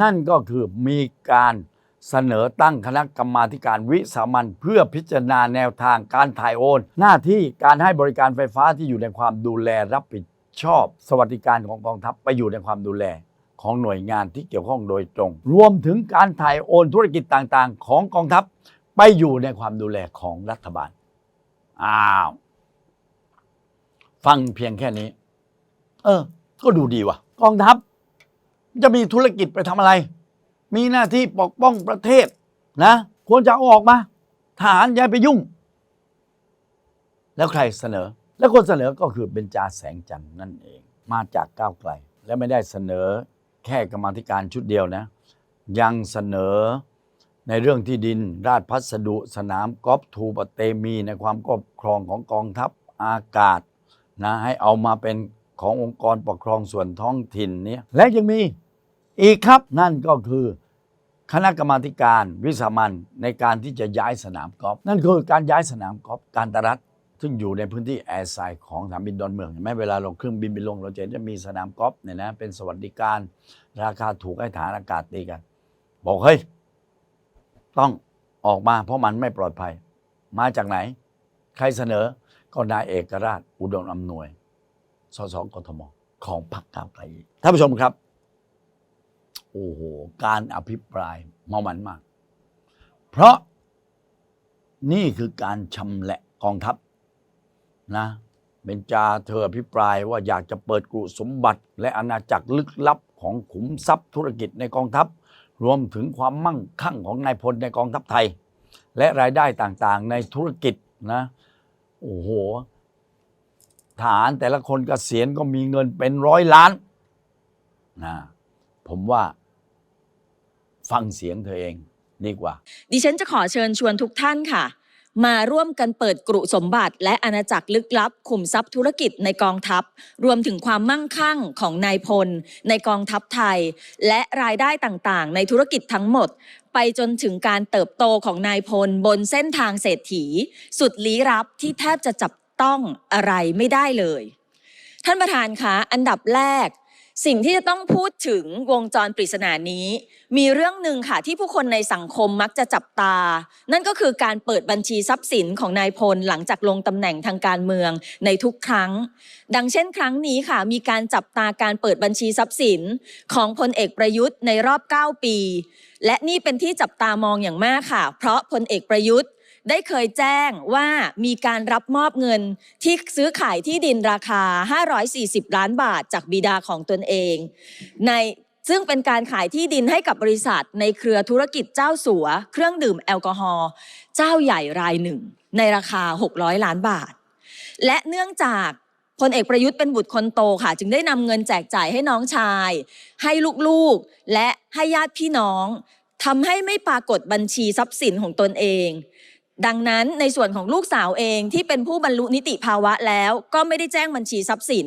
นั่นก็คือมีการเสนอตั้งคณะกรรมาธิการวิสามันเพื่อพิจารณาแนวทางการถ่ายโอน หน้าที่การให้บริการไฟฟ้าที่อยู่ในความดูแลรับผิดชอบ สวัสดิการของกองทัพไปอยู่ในความดูแลของหน่วยงานที่เกี่ยวข้องโดยตรง รวมถึงการถ่ายโอนธุรกิจต่างๆ ของกองทัพไปอยู่ในความดูแลของรัฐบาล อ้าว ฟังเพียงแค่นี้ เออ ก็ดูดีว่ะ กองทัพ จะมีธุรกิจไปทำอะไร มีหน้าที่ปกป้องประเทศนะ ควรจะเอาออกมาทหารย่ายไปยุ่ง แล้วใครเสนอ แล้วคนเสนอก็คือเบญจาแสงจันทร์นั่นเอง มาจากก้าวไกล และไม่ได้เสนอแค่กรรมธิการชุดเดียวนะ ยังเสนอในเรื่องที่ดินราชพัสดุ สนามกอล์ฟทูปเตมี ในความครอบครองของกองทัพอากาศนะให้เอามาเป็นขององค์กรปกครองส่วนท้องถิ่นเนี้และยังมี อีกครับนั่นก็คือคณะกรรมาการวิสามันในการที่จะย้ายสนามกอล์ฟนั่นคือการย้ายสนามกอล์ฟการตรัฐซึ่งอยู่ในพื้นที่แอร์ไซด์ของสนามบินดอนเมืองเห็นไหมเวลาลงเครื่องบินไปลงเราจะเห็นจะมีสนามกอล์ฟเนี่ยนะเป็นสวัสดิการ ราคาถูกให้ฐานอากาศตีกัน บอกเฮ้ยต้องออกมาเพราะมันไม่ปลอดภัย มาจากไหน ใครเสนอก็นายเอกราช อุดมอำนวยสสกทมของพรรคก้าวไกลท่านผู้ชมครับ โอ้โห การอภิปรายเมามันมาก เพราะนี่คือการชำแหละกองทัพนะเบญจาเธออภิปรายว่าอยากจะเปิดกรุสมบัติ และอาณาจักรลึกลับของขุมทรัพย์ธุรกิจในกองทัพ รวมถึงความมั่งคั่งของนายพลในกองทัพไทย และรายได้ต่างๆ ในธุรกิจนะโอ้โหทหารแต่ละคนกเกษียณก็มีเงินเป็นร้อยล้านนะผมว่า ฟังเสียงเธอเองดีกว่า ดิฉันจะขอเชิญชวนทุกท่านค่ะ มาร่วมกันเปิดกรุสมบัติ และอาณาจักรลึกลับขุมทรัพย์ธุรกิจในกองทัพ รวมถึงความมั่งคั่งของนายพล ในกองทัพไทย และรายได้ต่างๆ ในธุรกิจทั้งหมด ไปจนถึงการเติบโตของนายพล บนเส้นทางเศรษฐี สุดลี้ลับที่แทบจะจับต้องอะไรไม่ได้เลย ท่านประธานคะอันดับแรก สิ่งที่จะต้องพูดถึงวงจรปริศนานี้ มีเรื่องหนึ่งค่ะที่ผู้คนในสังคมมักจะจับตา นั่นก็คือการเปิดบัญชีทรัพย์สินของนายพลหลังจากลงตำแหน่งทางการเมืองในทุกครั้ง ดังเช่นครั้งนี้ค่ะ มีการจับตาการเปิดบัญชีทรัพย์สินของพลเอกประยุทธ์ในรอบ 9 ปี และนี่เป็นที่จับตามองอย่างมากค่ะ เพราะพลเอกประยุทธ์ ได้เคยแจ้งว่ามีการรับมอบเงินที่ซื้อขายที่ดินราคา 540 ล้านบาทจากบิดาของตนเอง ในซึ่งเป็นการขายที่ดินให้กับบริษัท ในเครือธุรกิจเจ้าสัว เครื่องดื่มแอลกอฮอล์เจ้าใหญ่รายหนึ่ง ในราคา 600 ล้านบาท และเนื่องจากพลเอกประยุทธ์เป็นบุตรคนโตค่ะ จึงได้นำเงินแจกจ่ายให้น้องชาย ให้ลูกๆ และให้ญาติพี่น้องทำให้ไม่ปรากฏบัญชีทรัพย์สินของตนเอง ดังนั้นในส่วนของลูกสาวเองที่เป็นผู้บรรลุนิติภาวะแล้วก็ไม่ได้แจ้งบัญชีทรัพย์สิน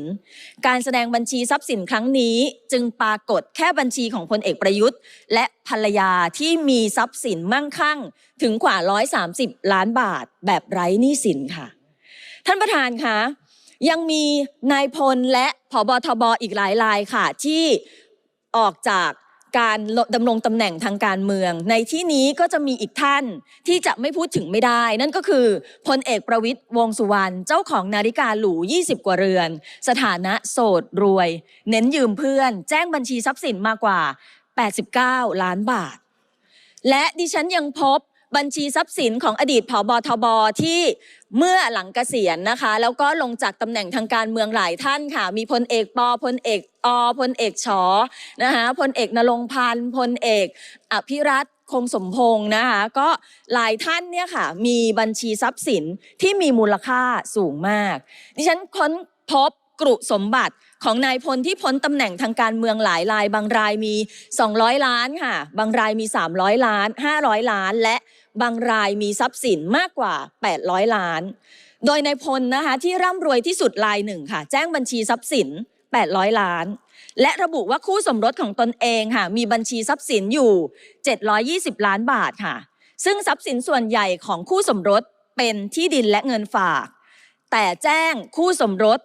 การแสดงบัญชีทรัพย์สินครั้งนี้ จึงปรากฏแค่บัญชีของพลเอกประยุทธ์ และภรรยาที่มีทรัพย์สินมั่งคั่ง ถึงกว่า 130 ล้านบาท แบบไร้หนี้สินค่ะ ท่านประธานคะยังมีนายพลและผบทบอีกหลายรายค่ะที่ออกจาก การดำรงตำแหน่งทางการเมือง ในที่นี้ก็จะมีอีกท่านที่จะไม่พูดถึงไม่ได้ นั่นก็คือพลเอกประวิตยวงสุวรรณเจ้าของนาฬิกาหรู 20 กว่าเรือน สถานะโสดรวย เน้นยืมเพื่อน แจ้งบัญชีทรัพย์สินมากกว่า 89 ล้านบาท และดิฉันยังพบ บัญชีทรัพย์สินของอดีตผบทบที่เมื่อหลังเกษียณนะคะ แล้วก็ลงจากตำแหน่งทางการเมืองหลายท่านค่ะ มีพลเอกปอพลเอกอพลเอกชอนะคะพลเอกนรงพันธ์พลเอกอภิรัตคงสมพงศ์นะคะก็หลายท่านเนี่ยค่ะ มีบัญชีทรัพย์สินที่มีมูลค่าสูงมาก ดิฉันค้นพบกรุสมบัติของนายพลที่พ้นตำแหน่งทางการเมืองหลายราย บางรายมี 200 ล้านค่ะ บางรายมี 300 ล้าน 500 ล้าน และ บางรายมีทรัพย์สินมากกว่า 800 ล้าน โดยนายพลนะคะที่ร่ำรวยที่สุดรายหนึ่งค่ะ แจ้งบัญชีทรัพย์สิน 800 ล้าน และระบุว่าคู่สมรสของตนเองค่ะ มีบัญชีทรัพย์สินอยู่ 720 ล้านบาทค่ะ ซึ่งทรัพย์สินส่วนใหญ่ของคู่สมรสเป็นที่ดินและเงินฝาก แต่แจ้งคู่สมรส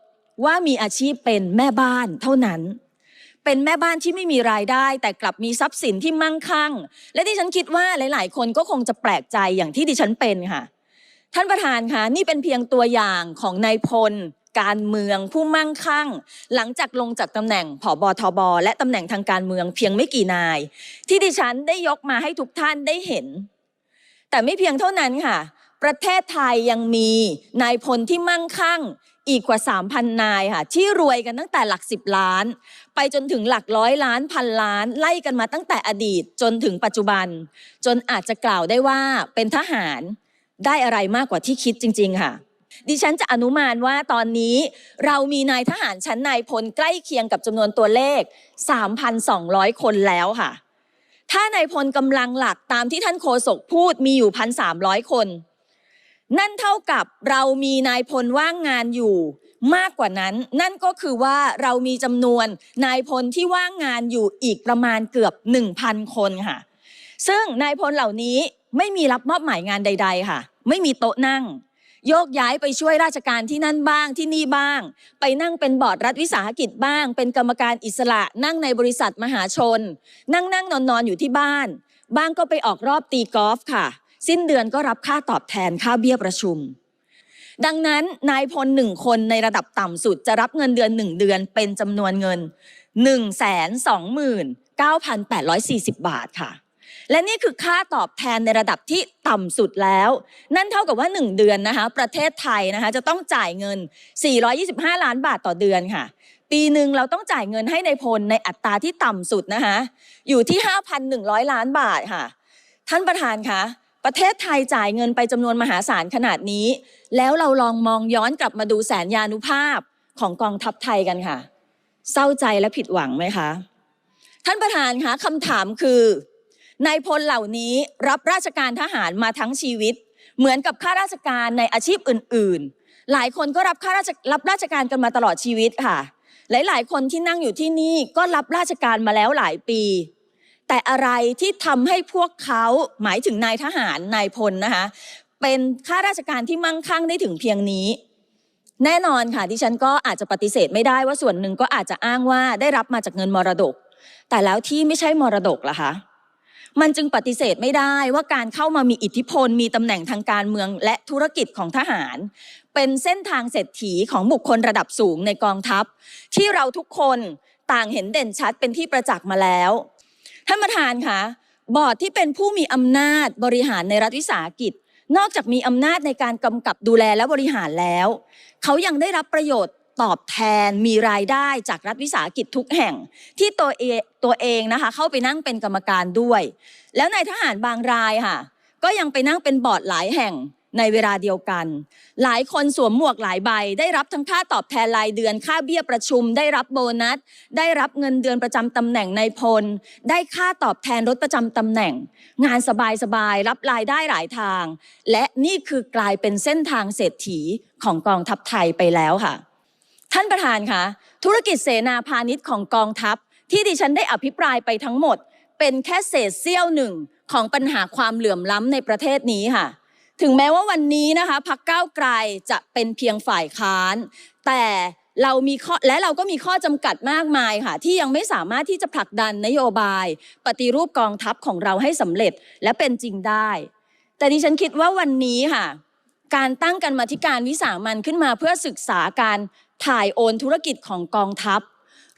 ว่ามีอาชีพเป็นแม่บ้านเท่านั้น เป็นแม่บ้านที่ไม่มีรายได้ แต่กลับมีทรัพย์สินที่มั่งคั่ง และที่ฉันคิดว่าหลาย ๆ คนก็คงจะแปลกใจอย่างที่ดิฉันเป็นค่ะ ท่านประธานคะนี่เป็นเพียงตัวอย่างของนายพล การเมืองผู้มั่งคั่ง หลังจากลงจากตำแหน่งผอบทบและตำแหน่งทางการเมืองเพียงไม่กี่นาย ที่ดิฉันได้ยกมาให้ทุกท่านได้เห็น แต่ไม่เพียงเท่านั้นค่ะ ประเทศไทยยังมีนายพลที่มั่งคั่งอีกกว่า 3,000 นายค่ะ ที่รวยกันตั้งแต่หลัก 10 ล้าน ไปจนถึงหลักร้อยล้านพันล้านไล่กันมาตั้งแต่อดีตจนถึงปัจจุบัน จนอาจจะกล่าวได้ว่าเป็นทหารได้อะไรมากกว่าที่คิดจริง ๆ ค่ะ ดิฉันจะอนุมานว่าตอนนี้เรามีนายทหารชั้นนายพลใกล้เคียงกับจำนวนตัวเลข 3,200 คนแล้วค่ะ ถ้านายพลกำลังหลักตามที่ท่านโฆษกพูดมีอยู่ 1,300 คน นั่นเท่ากับเรามีนายพลว่างงานอยู่ มากกว่านั้น นั่นก็คือว่าเรามีจำนวนนายพลที่ว่างงานอยู่อีกประมาณเกือบ 1,000 คนค่ะ ซึ่งนายพลเหล่านี้ไม่มีรับมอบหมายงานใด ๆ ค่ะ ไม่มีโต๊ะนั่ง โยกย้ายไปช่วยราชการที่นั่นบ้างที่นี่บ้าง ไปนั่งเป็นบอร์ดรัฐวิสาหกิจบ้าง เป็นกรรมการอิสระนั่งในบริษัทมหาชน นั่งนั่งนอนนอนอยู่ที่บ้าน บ้างก็ไปออกรอบตีกอล์ฟค่ะ สิ้นเดือนก็รับค่าตอบแทนค่าเบี้ยประชุม ดังนั้นนายพลหนึ่งคนในระดับต่ำสุดจะรับเงินเดือนหนึ่งเดือนเป็นจำนวนเงิน 1 2 9 8 4 0 บาทค่ะ และนี่คือค่าตอบแทนในระดับที่ต่ำสุดแล้ว นั่นเท่ากับว่า 1 เดือนนะคะ ประเทศไทยนะคะจะต้องจ่ายเงิน 425 ล้านบาทต่อเดือนค่ะ ปีหนึ่งเราต้องจ่ายเงินให้ในายพลในอัตราที่ต่ำสุดนะคะอยู่ที่ 5,100 ล้านบาทค่ะ ท่านประธานคะ ประเทศไทยจ่ายเงินไปจำนวนมหาศาลขนาดนี้ แล้วเราลองมองย้อนกลับมาดูแสนยานุภาพของกองทัพไทยกันค่ะ เศร้าใจและผิดหวังไหมคะ ท่านประธานคะคำถามคือนายพลเหล่านี้รับราชการทหารมาทั้งชีวิต เหมือนกับข้าราชการในอาชีพอื่น ๆ หลายคนก็รับข้าราชรับราชการกันมาตลอดชีวิตค่ะ หลาย ๆ คนที่นั่งอยู่ที่นี่ก็รับราชการมาแล้วหลายปี แต่อะไรที่ทำให้พวกเขาหมายถึงนายทหารนายพลนะคะ เป็นข้าราชการที่มั่งคั่งได้ถึงเพียงนี้ แน่นอนค่ะดิฉันก็อาจจะปฏิเสธไม่ได้ว่าส่วนหนึ่งก็อาจจะอ้างว่าได้รับมาจากเงินมรดก แต่แล้วที่ไม่ใช่มรดกล่ะคะมันจึงปฏิเสธไม่ได้ว่าการเข้ามามีอิทธิพล มีตำแหน่งทางการเมืองและธุรกิจของทหาร เป็นเส้นทางเศรษฐีของบุคคลระดับสูงในกองทัพ ที่เราทุกคนต่างเห็นเด่นชัดเป็นที่ประจักษ์มาแล้ว ท่านประธานคะบอร์ดที่เป็นผู้มีอำนาจบริหารในรัฐวิสาหกิจ นอกจากมีอำนาจในการกำกับดูแลและบริหารแล้ว เขายังได้รับประโยชน์ตอบแทนมีรายได้จากรัฐวิสาหกิจทุกแห่ง ที่ตัวเองตัวเองนะคะ เข้าไปนั่งเป็นกรรมการด้วย แล้วในทหารบางรายค่ะ ก็ยังไปนั่งเป็นบอร์ดหลายแห่ง ในเวลาเดียวกัน หลายคนสวมหมวกหลายใบ ได้รับทั้งค่าตอบแทนรายเดือน ค่าเบี้ยประชุม ได้รับโบนัส ได้รับเงินเดือนประจำตำแหน่งในพล ได้ค่าตอบแทนรถประจำตำแหน่ง งานสบายๆรับรายได้หลายทาง และนี่คือกลายเป็นเส้นทางเศรษฐีของกองทัพไทยไปแล้วค่ะ ท่านประธานคะธุรกิจเสนาพาณิชย์ของกองทัพ ที่ดิฉันได้อภิปรายไปทั้งหมด เป็นแค่เศษเสี้ยวหนึ่งของปัญหาความเหลื่อมล้ำในประเทศนี้ค่ะ ถึงแม้ว่าวันนี้นะคะพักก้าวไกลจะเป็นเพียงฝ่ายค้าน แต่เรามีข้อและเราก็มีข้อจำกัดมากมายค่ะ ที่ยังไม่สามารถที่จะผลักดันนโยบาย ปฏิรูปกองทัพของเราให้สำเร็จและเป็นจริงได้ แต่ดิฉันคิดว่าวันนี้ค่ะ การตั้งกันมาธิการวิสามันขึ้นมาเพื่อศึกษาการถ่ายโอนธุรกิจของกองทัพ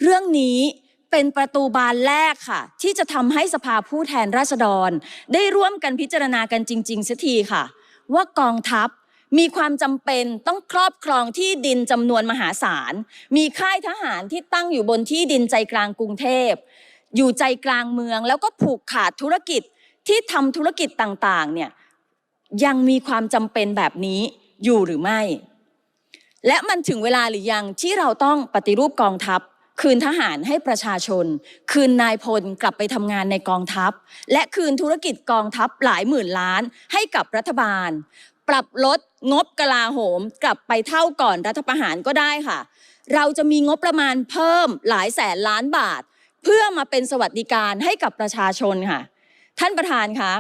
เรื่องนี้เป็นประตูบานแรกค่ะ ที่จะทำให้สภาผู้แทนราษฎร ได้ร่วมกันพิจารณากันจริงๆสักทีค่ะ ว่ากองทัพมีความจำเป็นต้องครอบครองที่ดินจำนวนมหาศาล มีค่ายทหารที่ตั้งอยู่บนที่ดินใจกลางกรุงเทพ อยู่ใจกลางเมืองแล้วก็ผูกขาดธุรกิจที่ทำธุรกิจต่างๆเนี่ยยังมีความจำเป็นแบบนี้อยู่หรือไม่ และมันถึงเวลาหรือยังที่เราต้องปฏิรูปกองทัพ คืนทหารให้ประชาชน คืนนายพลกลับไปทำงานในกองทัพ และคืนธุรกิจกองทัพหลายหมื่นล้านให้กับรัฐบาล ปรับลดงบกลาโหม กลับไปเท่าก่อนรัฐประหารก็ได้ค่ะ เราจะมีงบประมาณเพิ่มหลายแสนล้านบาท เพื่อมาเป็นสวัสดิการให้กับประชาชนค่ะ ท่านประธานคะ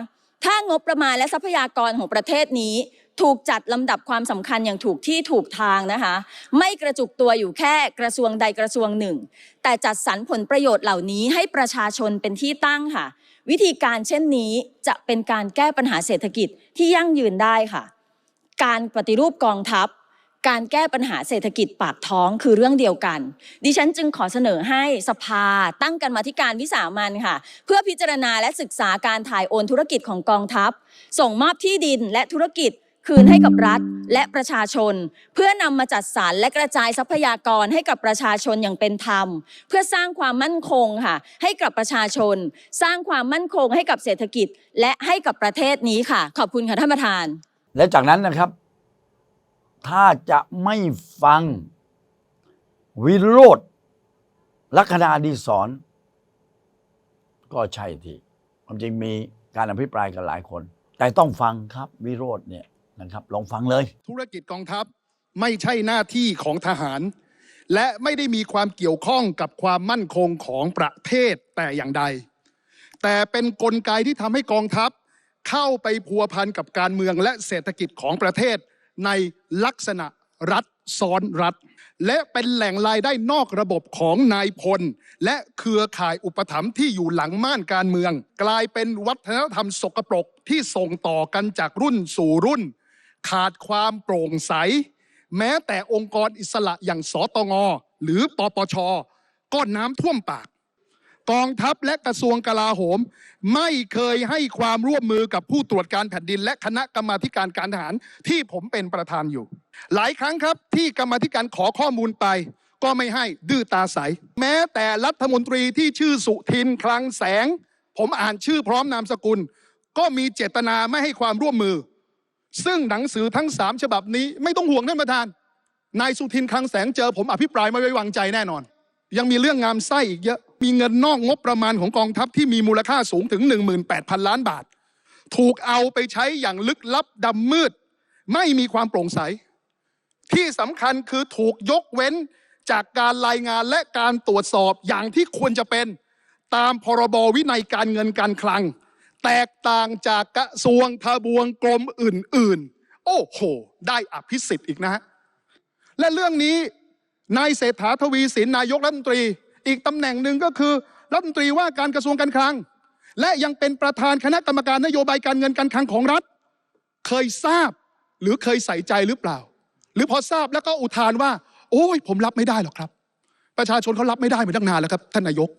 ถ้างบประมาณและทรัพยากรของประเทศนี้ ถูกจัดลำดับความสำคัญอย่างถูกที่ถูกทางนะคะ ไม่กระจุกตัวอยู่แค่กระทรวงใดกระทรวงหนึ่ง แต่จัดสรรผลประโยชน์เหล่านี้ให้ประชาชนเป็นที่ตั้งค่ะ วิธีการเช่นนี้จะเป็นการแก้ปัญหาเศรษฐกิจที่ยั่งยืนได้ค่ะ การปฏิรูปกองทัพ การแก้ปัญหาเศรษฐกิจปากท้องคือเรื่องเดียวกัน ดิฉันจึงขอเสนอให้สภาตั้งกันมาธิการวิสามันค่ะ เพื่อพิจารณาและศึกษาการถ่ายโอนธุรกิจของกองทัพ ส่งมอบที่ดินและธุรกิจ คืนให้กับรัฐและประชาชน เพื่อนำมาจัดสรรและกระจายทรัพยากรให้กับประชาชนอย่างเป็นธรรม เพื่อสร้างความมั่นคงค่ะ ให้กับประชาชน สร้างความมั่นคงให้กับเศรษฐกิจ และให้กับประเทศนี้ค่ะ ขอบคุณค่ะท่านประธาน และจากนั้นนะครับ ถ้าจะไม่ฟังวิโรธลัคนาดีสอนก็ใช่ที่ความจริงมีการอภิปรายกันหลายคน แต่ต้องฟังครับวิโรธเนี่ย นะครับ ลองฟังเลย ธุรกิจกองทัพไม่ใช่หน้าที่ของทหาร และไม่ได้มีความเกี่ยวข้องกับความมั่นคงของประเทศแต่อย่างใด แต่เป็นนกลไกที่ทำให้กองทัพ เข้าไปพัวพันกับการเมืองและเศรษฐกิจของประเทศในลักษณะรัฐซ้อนรัฐ และเป็นแหล่งรายได้นอกระบบของนายพล และเครือข่ายอุปถัมภ์ที่อยู่หลังม่านการเมือง กลายเป็นวัฒนธรรมสกปรกที่ส่งต่อกันจากรุ่นสู่รุ่น ขาดความโปร่งใส แม้แต่องค์กรอิสระอย่างสตงหรือปปชก็น้ำท่วมปาก กองทัพและกระทรวงกลาโหม ไม่เคยให้ความร่วมมือกับผู้ตรวจการแผ่นดิน และคณะกรรมาการการทหารที่ผมเป็นประธานอยู่ หลายครั้งครับที่กรรมาธิการขอข้อมูลไป ก็ไม่ให้ดื้อตาใส แม้แต่รัฐมนตรีที่ชื่อสุทินคลังแสง ผมอ่านชื่อพร้อมนามสกุล ก็มีเจตนาไม่ให้ความร่วมมือ ซึ่งหนังสือทั้งสามฉบับนี้ไม่ต้องห่วงท่านประธาน นายสุทินคลังแสงเจอผมอภิปรายไม่ไว้วางใจแน่นอน ยังมีเรื่องงามไส้อีกเยอะ มีเงินนอกงบประมาณของกองทัพที่มีมูลค่าสูงถึง 18,000 ล้านบาท ถูกเอาไปใช้อย่างลึกลับดำมืด ไม่มีความโปร่งใส ที่สำคัญคือถูกยกเว้นจากการรายงานและการตรวจสอบอย่างที่ควรจะเป็น ตามพรบวินัยการเงินการคลัง แตกต่างจากกระทรวงทบวงกรมอื่น ๆ โอ้โห ได้อภิสิทธิ์อีกนะฮะและเรื่องนี้นายเศรษฐาทวีสินนายกรัฐมนตรี อีกตำแหน่งหนึ่งก็คือรัฐมนตรีว่าการกระทรวงการคลัง และยังเป็นประธานคณะกรรมการนโยบายการเงินการคลังของรัฐ เคยทราบหรือเคยใส่ใจหรือเปล่า หรือพอทราบแล้วก็อุทานว่า โอ้ย ผมรับไม่ได้หรอกครับ ประชาชนเขารับไม่ได้มาตั้งนานแล้วครับท่านนายก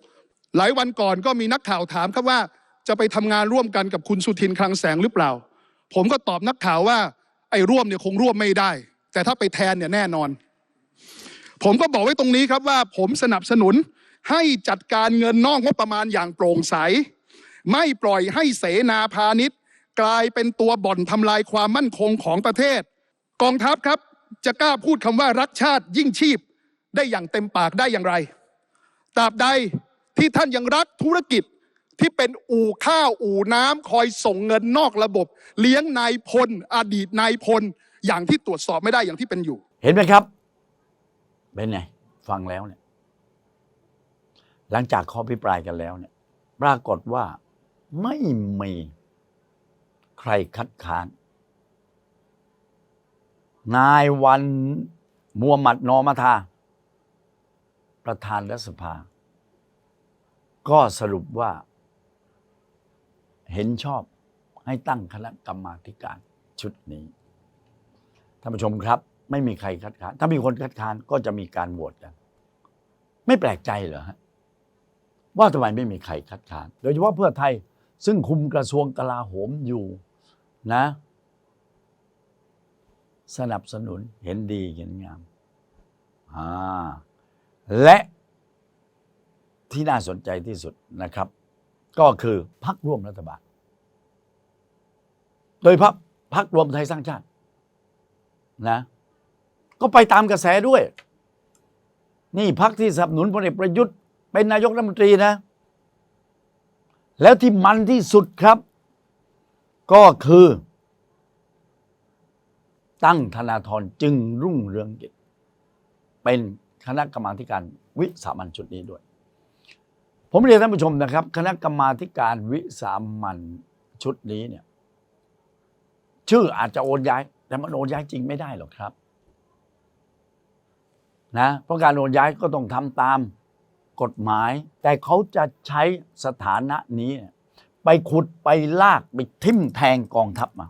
หลายวันก่อนก็มีนักข่าวถามครับว่า จะไปทำงานร่วมกันกับคุณสุทินคลังแสงหรือเปล่า ผมก็ตอบนักข่าวว่า ไอ้ร่วมเนี่ยคงร่วมไม่ได้ แต่ถ้าไปแทนเนี่ยแน่นอน ผมก็บอกไว้ตรงนี้ครับว่า ผมสนับสนุนให้จัดการเงินนอกงบประมาณอย่างโปร่งใส ไม่ปล่อยให้เสนาพาณิชย์ กลายเป็นตัวบ่อนทำลายความมั่นคงของประเทศ กองทัพครับจะกล้าพูดคำว่ารักชาติยิ่งชีพได้อย่างเต็มปากได้อย่างไรตราบใดที่ท่านยังรักธุรกิจ ที่เป็นอู่ข้าวอู่น้ำคอยส่งเงินนอกระบบ เลี้ยงนายพล อดีตนายพล อย่างที่ตรวจสอบไม่ได้อย่างที่เป็นอยู่ เห็นไหมครับ เป็นไง ฟังแล้วเนี่ย หลังจากข้อพิปรายกันแล้วเนี่ย ปรากฏว่าไม่มีใครคัดค้าน นายวันมัวหมัดนอมาทา ประธานรัฐสภา ก็สรุปว่า เห็นชอบให้ตั้งคณะกรรมาการชุดนี้ท่านผู้ชมครับ ไม่มีใครคัดค้านถ้ามีคนคัดค้านก็จะมีการโหวตกัน ไม่แปลกใจเหรอฮะว่าทำไมไม่มีใครคัดค้าน โดยเฉพาะเพื่อไทยซึ่งคุมกระทรวงกลาโหมอยู่นะ สนับสนุนเห็นดีเห็นงามอ่าและที่น่าสนใจที่สุดนะครับ ก็คือพักร่วมรัฐบาล โดยพักพักรวมไทยสร้างชาตินะ ก็ไปตามกระแสด้วย นี่พักที่สนับสนุนพลเอกประยุทธ์เป็นนายกรัฐมนตรีนะ แล้วที่มันที่สุดครับ ก็คือ ตั้งธนาธรจึงรุ่งเรืองกิจเป็นคณะกรรมาการวิสามันชุดนี้ด้วย ผมเรียนท่านผู้ชมนะครับ คณะกรรมาการวิสามันชุดนี้เนี่ย ชื่ออาจจะโอนย้าย แต่มันโอนย้ายจริงไม่ได้หรอกครับนะเพราะการโอนย้ายก็ต้องทำตามกฎหมาย แต่เขาจะใช้สถานะนี้ ไปขุดไปลากไปทิ่มแทงกองทัพมา